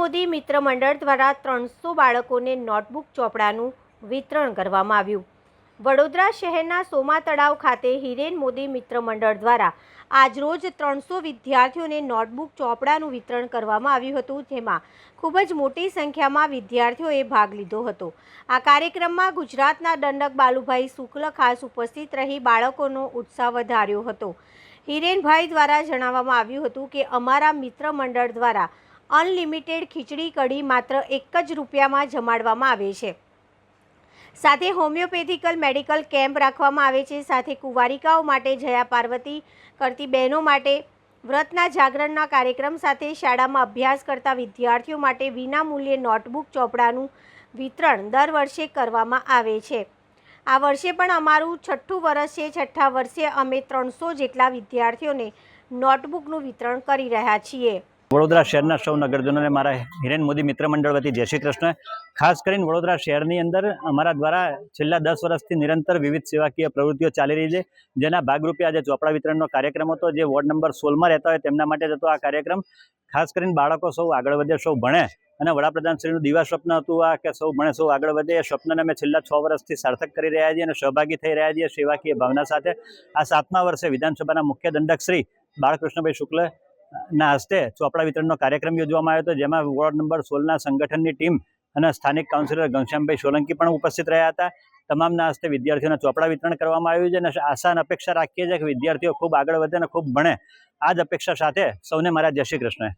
મોદી મિત્ર મંડળ દ્વારા ત્રણસો બાળકોને નોટબુક ચોપડાનું વિતરણ કરવામાં આવ્યું. વડોદરા શહેરના સોમા તળાવ ખાતે હિરેન મોદી મિત્ર મંડળ દ્વારા આજરોજ ત્રણસો વિદ્યાર્થીઓને નોટબુક ચોપડાનું વિતરણ કરવામાં આવ્યું હતું, જેમાં ખૂબ જ મોટી સંખ્યામાં વિદ્યાર્થીઓએ ભાગ લીધો હતો. આ કાર્યક્રમમાં ગુજરાતના દંડક બાલુભાઈ શુક્લ ખાસ ઉપસ્થિત રહી બાળકોનો ઉત્સાહ વધાર્યો હતો. હિરેનભાઈ દ્વારા જણાવવામાં આવ્યું હતું કે અમારા મિત્ર મંડળ દ્વારા અનલિમિટેડ ખીચડી કઢી માત્ર એક જ રૂપિયામાં જમાડવામાં આવે છે. સાથે હોમિયોપેથિકલ મેડિકલ કેમ્પ રાખવામાં આવે છે. સાથે કુંવારિકાઓ માટે જયા પાર્વતી કરતી બહેનો માટે વ્રતના જાગરણના કાર્યક્રમ સાથે શાળામાં અભ્યાસ કરતા વિદ્યાર્થીઓ માટે વિનામૂલ્યે નોટબુક ચોપડાનું વિતરણ દર વર્ષે કરવામાં આવે છે. આ વર્ષે પણ અમારું છઠ્ઠું વર્ષ છે. છઠ્ઠા વર્ષે અમે ત્રણસો જેટલા વિદ્યાર્થીઓને નોટબુકનું વિતરણ કરી રહ્યા છીએ. વડોદરા શહેરના સૌ નગરજનોને મારા હિરેન મોદી મિત્ર મંડળ વતી જય શ્રી કૃષ્ણ. ખાસ કરીને વડોદરા શહેરની અંદર અમારા દ્વારા છેલ્લા દસ વર્ષથી નિરંતર વિવિધ સેવાકીય પ્રવૃત્તિઓ ચાલી રહી છે. જેના ભાગરૂપે આજે ચોપડા વિતરણનો કાર્યક્રમ હતો. જે વોર્ડ નંબર સોળમાં રહેતા હોય તેમના માટે હતો આ કાર્યક્રમ. ખાસ કરીને બાળકો સૌ આગળ વધે, સૌ ભણે અને વડાપ્રધાનશ્રીનું દિવા સ્વપ્ન હતું આ કે સૌ ભણે, સૌ આગળ વધે. એ સ્વપ્નને અમે છેલ્લા છ વર્ષથી સાર્થક કરી રહ્યા છીએ અને સહભાગી થઈ રહ્યા છીએ સેવાકીય ભાવના સાથે. આ સાતમા વર્ષે વિધાનસભાના મુખ્ય દંડક શ્રી બાળકૃષ્ણભાઈ શુક્લ ના હસ્તે ચોપડા વિતરણનો કાર્યક્રમ યોજવામાં આવ્યો હતો, જેમાં વોર્ડ નંબર સોળના સંગઠનની ટીમ અને સ્થાનિક કાઉન્સિલર ઘનશ્યામભાઈ સોલંકી પણ ઉપસ્થિત રહ્યા હતા. તમામના હસ્તે વિદ્યાર્થીઓને ચોપડા વિતરણ કરવામાં આવ્યું છે અને આશા અને અપેક્ષા રાખીએ છીએ કે વિદ્યાર્થીઓ ખૂબ આગળ વધે અને ખૂબ ભણે. આ જ અપેક્ષા સાથે સૌને મારા જય શ્રી કૃષ્ણ.